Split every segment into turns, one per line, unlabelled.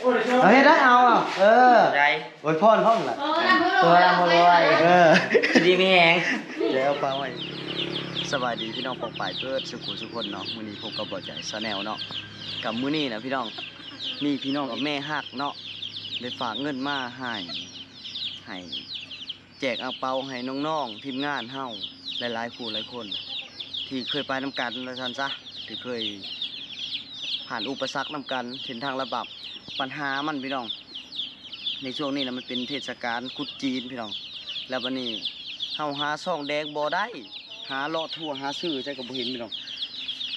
เอาให้ได้เอาอะเออ
ใจ
โอ้ยพรเขาล่ะ
เออน้ำเพื่อน
ตัวละมรวยเออ
ดีไม่แหง
เดี๋ยวฟังไว้สวัสดีพี่น้องปองป่ายเกิดสุขุสุคนเนาะมื้อนี้พบกับบ่ใจซาแนลเนาะกับมื้อนี้นะพี่น้องมีพี่น้องกับแม่ฮักเนาะได้ฝากเงินมาให้ให้แจกอ่างเปาให้น้องๆทีมงานเฮาหลายๆผู้หลายคน ที่เคยไปนำกันแล้วท่านซะที่เคยผ่านอุปสรรคนำกันเส้นทางระบับ ปัญหามันพี่น้อง ในช่วงนี้นะมันเป็นเทศกาลกุดจีนพี่น้อง แล้ววันนี้เฮาหาช่องแดงบ่ได้ หาเลาะทั่วหาซื้อใจก็บ่เห็นพี่น้อง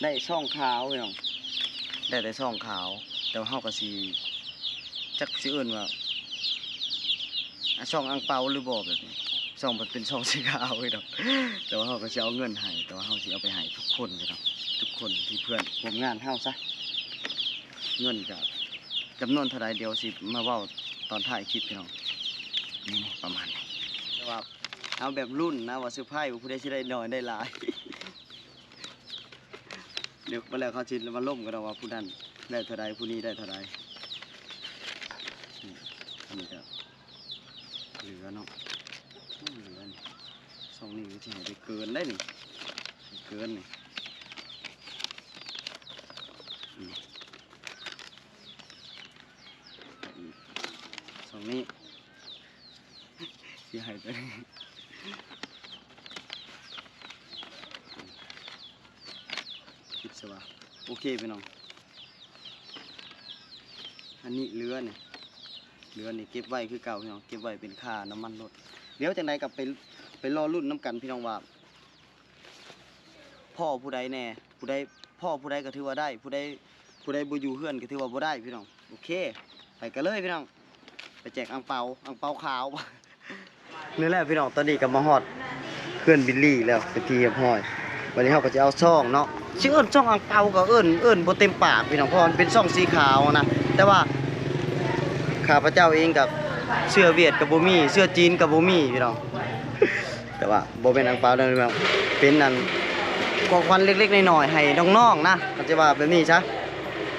ได้ช่องขาวพี่น้อง ได้แต่ช่องขาว แต่ว่าเฮาก็สิจักสิเอิ้นว่าอะช่องอังเปาหรือบ่แบบนี้ช่องมันเป็นช่องสีขาวพี่น้องแต่ว่าเฮาก็สิเอาเงินให้แต่ว่าเฮาสิเอาไปให้ทุกคนพี่น้องทุกคนที่เพื่อนร่วมงานเฮาซะ เงินกับ จำนวนเท่าไรเดียวสิมาว้าตอนถ่ายคลิปพี่น้องนี่ประมาณนี้แต่ว่าเอาแบบรุ่นนะว่าซื้อไพ่ผู้ใดสิได้น้อยได้หลาย เดี๋ยวมาแล้วเขาชินมาล่มกันเอาว่าผู้นั้นได้เท่าไรผู้นี้ได้เท่าไรนี่อันนี้ก็เหลือเนาะเหลือนี่สองนี้ก็จะให้ไปเกินได้นี่เกินนี่นี่ สองนี้ ที่ให้ไปคิดสว่าโอเคพี่น้อง อันนี้เรือเนี่ยเรือนี่เก็บไว้คือเก่าพี่น้อง เก็บไว้เป็นค่าน้ำมันรถ เดี๋ยวจังใดกลับไปไปรอรุ่นน้ำกันพี่น้องว่า พ่อผู้ใดแน่ ผู้ใดพ่อผู้ใดก็ถือว่าได้ ผู้ใดผู้ใดบ่อยู่เฮือนก็ถือว่าบ่ได้พี่น้อง โอเค ไปกันเลยพี่น้อง ไปแจกอังเปาอังเปาขาว นี่แหละพี่น้องตอนนี้ก็มาฮอดเพื่อนบิลลี่แล้วเป็นที่เรียบร้อยวันนี้เขาก็จะเอาช่องเนาะชื่อเอิ้นช่องอังเปาก็เอิ้นเอิ้นบ่เต็มปากพี่น้องเพราะมันเป็นช่องสีขาวนะแต่ว่าข้าพเจ้าเองกับเสื้อเวียดกับบ่มีเสื้อจีนกับบ่มีพี่น้องแต่ว่าโบเป็นอังเปาเด้อพี่น้องเป็นนั่นของขวัญเล็กๆหน้อยๆให้น้องๆนะก็จะว่าแบบนี้ซะ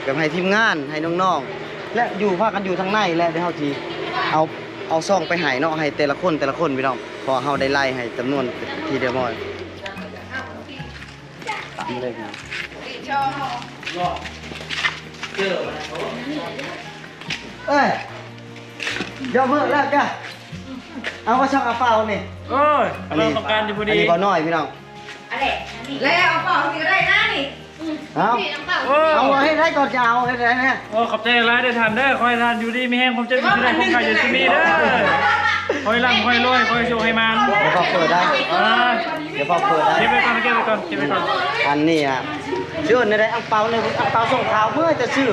แบบให้ทีมงานให้น้องๆและอยู่พากันอยู่ทางในและเดี๋ยวเฮาสิเอา เอาซ่องไปให้เนาะให้แต่ละคนแต่ละคนพี่น้องเพอเฮาได้ไล่ให้จำนวนทีเดียวหมดตามเลยครับเอ้ยเดี๋ยวมื้อแล้วกะเอาว่าช่องอาเปานี่
โอ้ยเราต้องการอยู่พอ
อัน
ดี
นี้บ่น้อยพี่น้อง
อะไรแล้วเอาเปล่าที่ก็ได้นะนี่
เอา
พี่น้ำเปล่า
โอ้
เอาให้ได้ก่อนจะเอาให้ได้นะ
โอ้ขอบใจร้ายได้ทานได้อคอยทานอยู่ดีมีแห้งผมจะมีได้ผมขายอยู่ที่นี่เด้อคอยร่ำคอยรวยคอยโชว์ให้มัน
เดี๋ยวพอเปิดได้
อ่า
เดี๋ยวพอเปิดได้
เก็บไว้ก่อนเก็บไว้ก่อนเก็บไว้ก่อน
อันนี้อะชื่อในได้อังเปาในอังเปาส่งข่าวเมื่อจะซื้อ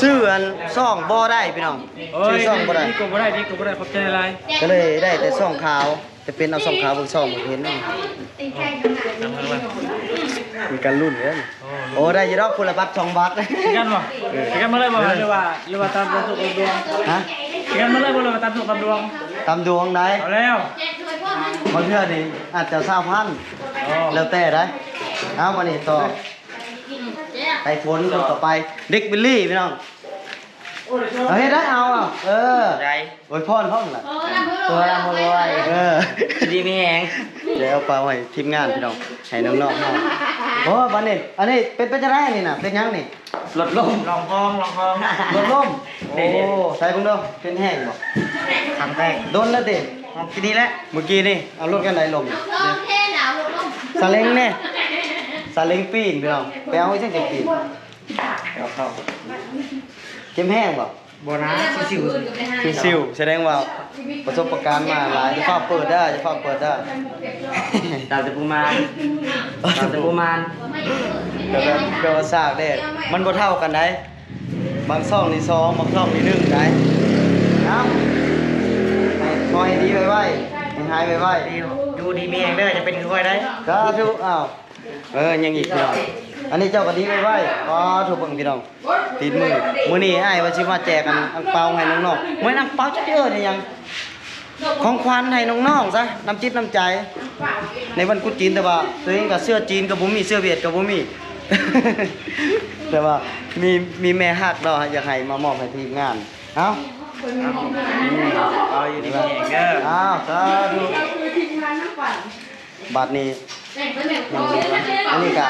ซื้ออันซ่องบ่ได้พี่น้อง
โอ้
ซื้อยซ่องบ่ได้
ดีกว่าบ่ได้ดีกว่าบ่ได้ขอบใจร้าย
ก็เลยได้แต่ซ่องขาวจะเป็นเอาซ่องขาวเบิ่งซ่องบ่เห็นเนาะ
ทำอะไร
มีการรุ่นเด้อโอ้ได้อยู่ดอกคนละบัตร2บาท
สิกันบ่สิกันมาเลยบ่หรือว่าหรือว่าตามดวงสุขดวง
ฮะ
สิกันมาเลยบ่หรือว่าตามสุขตามดวง
ตามดวงได้
เอาแล้ว
บางเทื่อนี่อาจจะ20,000
อ๋อ
แล้วแต่ได้เอามานี่ต่อไปฝนคนต่อไปเด็กบิลลี่พี่น้องเอาให้ได้เอาอะเออ
ใจ
โอ้ยพรเขาล่ะ
เออน้ำเพื่อน
ตัวละมรวยเออ
ดีไม่แหง
เดี๋ยวเอาไปให้ทีมงานพี่น้องให้น้องๆเฮาโอ้บัดนี้อันนี้เป็นเป็นจังไดนี่น่ะเป็นหยังนี่รถล่ม
ลองคองลองคอง
รถล่มโอ้ใส่เบิ่งเด้อเป็นแห้งบ่
ครั้งแรก
โดนแล้วติ
ทีนี้แหละ
เมื่อกี้นี่เอารถกันไหนลม
ลมเท่หนาวลม
ซาเล้งเนี่ยซาเล้งปีนพี่น้องไปเอาไว้จังจะปีนเอาเข้าเข็มแห้งบ่
โบนัสสิว
คือซิวแสดงว่าประสบการณ์มาหลายจะฟ้าเปิดได้จะฟ้าเปิดได้
ดาวตะปูมานดาวตะปูมาน
ก็แบบก็ว่าซากได้มันบ่เท่ากันได้บางซ่องนี่สองบางซ่องนี่หนึ่งได้เอาให้คอยดีไว้ไว้ให้หายไว้ไว้
ดูดีมีแองเด้อจะเป็นค่อยได้
สาธุอ้าวเออยังอีกพี่น้อง อันนี้เจ้าก็ดีไว้ไว้อ๋อถูกเบิ่งพี่น้องติดมือมื้อนี้อ้ายว่าสิมาแจกกันอังเปาให้น้องๆมื้ออังเปาจักเด้อนี่ยังของขวัญให้น้องๆซะน้ำจิตน้ำใจ ในวันกุจีนแต่ว่าตัวเองกับเสื้อจีนกับบ่มีเสื้อเวียดกับบ่มีแต่ว่ามีมีแม่ฮักเนาอยากให้มามอบให้ทีมงานเอ้า
เอาอยู่ดีๆเองเด้อ
อ้าวสาธุบัดนี้อันนี้กะ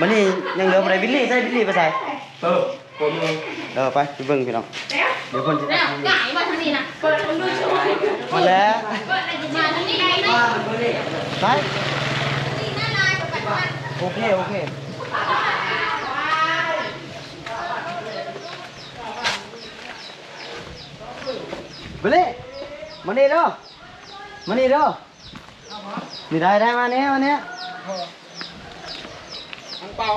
มันนี่ยังเหลือบ่ได้บิลลี่ใส่บิลลี่ไปใส่
เออผมเอง
เออไปไปเบิ่งพี่น้องเดี๋ยวเพิ่นสิ
แล้วไก่มาทางนี้นะเปิดดูช่วย
มาแล้ว
เปิดอะไรจะมาทางนี้ไงนะ
ไป
นี่น่านายกับกันวัน
โอเคโอเคบิลลี่มานี่เด้อมานี่เด้อนี่ได้ได้มาเนี้ยมาเนี้ย
อัง เปา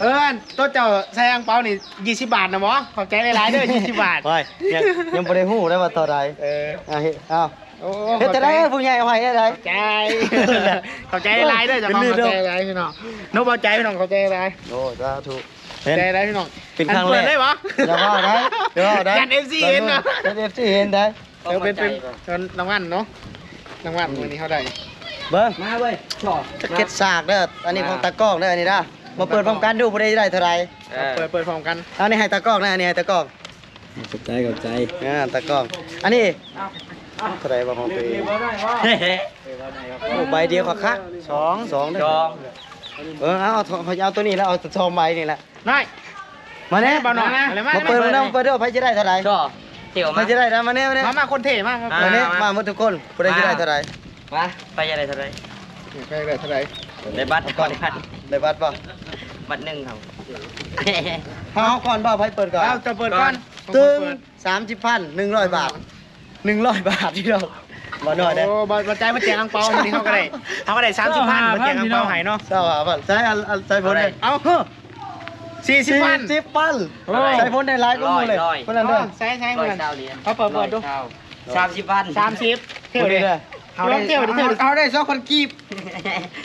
เอิญตัวเจ้าใส่อังเปานี่ยี่สิบบาทนะหมอขอบใจหลายๆเด้อยี่สิบบาท
ไปยังยังบ่ได้ฮู้ได้ว่าเท่าใด
เออ
อะเฮ็ดอ้าว
โอ้
เฮ็ดจะได้ผู้ใหญ่เอาให้ได้ได
ขอบใจขอบใจหลายๆเด้อเจ้าของ
เป็น
ข
เรื่
อ
อบง
ใจหลายพี่น้องนกเบาใจพี่น้องขอบใจหลาย
โอ้สาธุ
ขอบใจหลายพี่น้อง
เป็นครั้งแรก
อัเปิดได้ปะ
อย่าว่าได้อย่าว่าได้
ยัน FC เห็นนะ
ยัน FC เห็นได้
เออเป็นเป็นเป็นรางวัลเนาะรางวัลวันนี้เขาได้
เบิ้งมาเว้ยจะเก็ตสากเด้ออันนี้ของตากล้องเด้ออันนี้นะมาเปิดพร้อมกันดูผู้ใดได้เท่าไหร่
เปิดเปิดพร้อมกัน
อันนี้ให้ตากล้องนะอันนี้ให้ตากล้อง
ขอบใจขอบใจ
อ่าตากล้อง อันนี้เท่าไหร่บ่ของตัวเองโอ้ใบเดียวคักๆสองสองเด้
จ
อ
อง
เออเอาเอาเอาเอาตัวนี้แล้วเอาซองใบนี่แหละ
น้อย
มาเนี่ย
เบาหน่อยนะอะไรมา
มาเปิดมาเปิดเด้อใครจะได้เท่าไหร่
ก็เที่ยว
ใคร
มา
จะได้นะมาเนี่ยมาเนี่ย
มามาคนเท่มากครับ
อะ
มาเนี่ยมาหมดทุกคนผู้ใดจะได้เท่าไหร่
มาไปยังไงเท่าไหร
ใครได้เท่าไหร่
ได้บัตรก่อนบัตร
ได้บัตรป่ะ
บัตรหนึ่งครับ
เอาเอาก่อนบ่าให้เปิดก่อน
เอาจะเปิดก่อน
ตึง
เปิด
สามสิบพันหนึ่งร้อยบาทหนึ่งร้อยบาทที่เราบ่หน่อยเด้อ
โอ้บอลใจมาแจกอังเปาวันนี้เขาก็ได้เขาก็ได้สามสิบพันมาแจกอังเปาใหายเนาะ
เจ้าอะพันใช้อันอันใช้พ้นเลย
เอาสี่สิบพัน
สิบพันใช้พ้นได้หลายก็มูเลยคนนั้นเด้อ
ใช่ใช่
ร้
เพื่
อ
อยน
เก้าเหรียญ
เขาเปิดเปิดดู
สามสิบพัน
สามสิบเที่ยว
คน
เล
นี้
ย
เด้อ
เอาได้เที่ยวเที่ยวเอาได้สองคนกีบ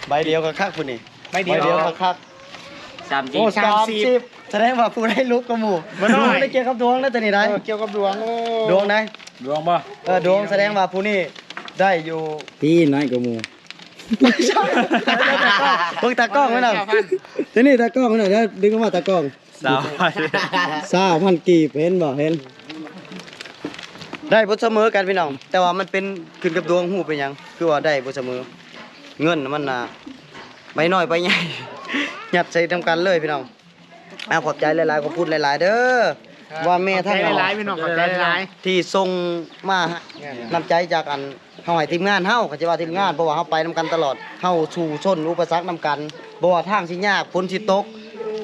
ใบเดียวกับคักคุณนี่
ใบเดียว
เดียว กับคัก
สามสิบ
โอ้สามสิบ
แสดงว่าผู้ได้ลุกก็หมู่
บ่น้อย
ได้เกี่ยวกับดวงแล้วตัวนี้ได้
เกี่ยวกับดวงโอ้
ดวงไหน
ดวงป่ะ
เออดวงแสดงว่าผู้นี้ได้อยู่
พี่น้อยกว่ามู
ไม่ใช่เบิ่งตากล้องไว้หน่อยทีนี่ตากล้องไว้หน่อยเด้อดึงออกมาตากล้อง
สาวพัน
สาวพันกีบเห็นบ่เห็น ได้บ่เสมอกันพี่น้อง แต่ว่ามันเป็นขึ้นกับดวงหูเป็นหยัง คือว่าได้บ่เสมอ เงินน่ะมันน่ะใบน้อยใบใหญ่ยัดใส่ทำกันเลยพี่น้องอ่าขอบใจหลายๆขอบคุณหลาย ๆ เด้อว่าแม่ทั้ง
ใจหลายๆพี่น้องขอบใจหลาย
ที่ส่งมาฮะ
ๆ
นำใจจากอันเฮาให้ทีมงานเฮาก็จะว่าทีมงานเพราะว่าเฮาไปนํกันตลอดเฮาสู่ชนอุปสรรคนํกันบ่ว่าทางสิยากฝนสิตก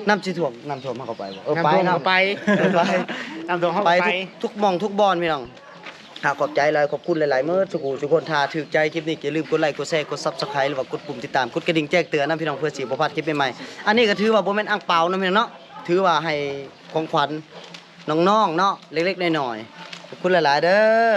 น้ำสิท่วมน้ำท่วมเฮาก็ไปบ่เออไป
น้ำท่วม
น้ำ
ก็ไป
ไป
น้ำท่วมเขาก็
ไป
ไป
ทุกทุกหมองทุกบอนพี่น้อง หากขอบใจหลายขอบคุณหลายๆเมื่อสุกูทุกคนทาถือใจคลิปนี้อย่าลืมกดไลค์กดแชร์กดซับสไครต์หรือว่ากดปุ่มติดตามกดกระดิ่งแจ้งเตือนนะพี่น้องเพื่อสีประพัดคลิปใหม่ๆอันนี้ก็ถือว่าบ่แมนอ่างเปล่านะพี่น้องเนาะถือว่าให้ของขวัญน้องๆเนาะเล็กๆน้อยๆขอบคุณหลายๆเด้อ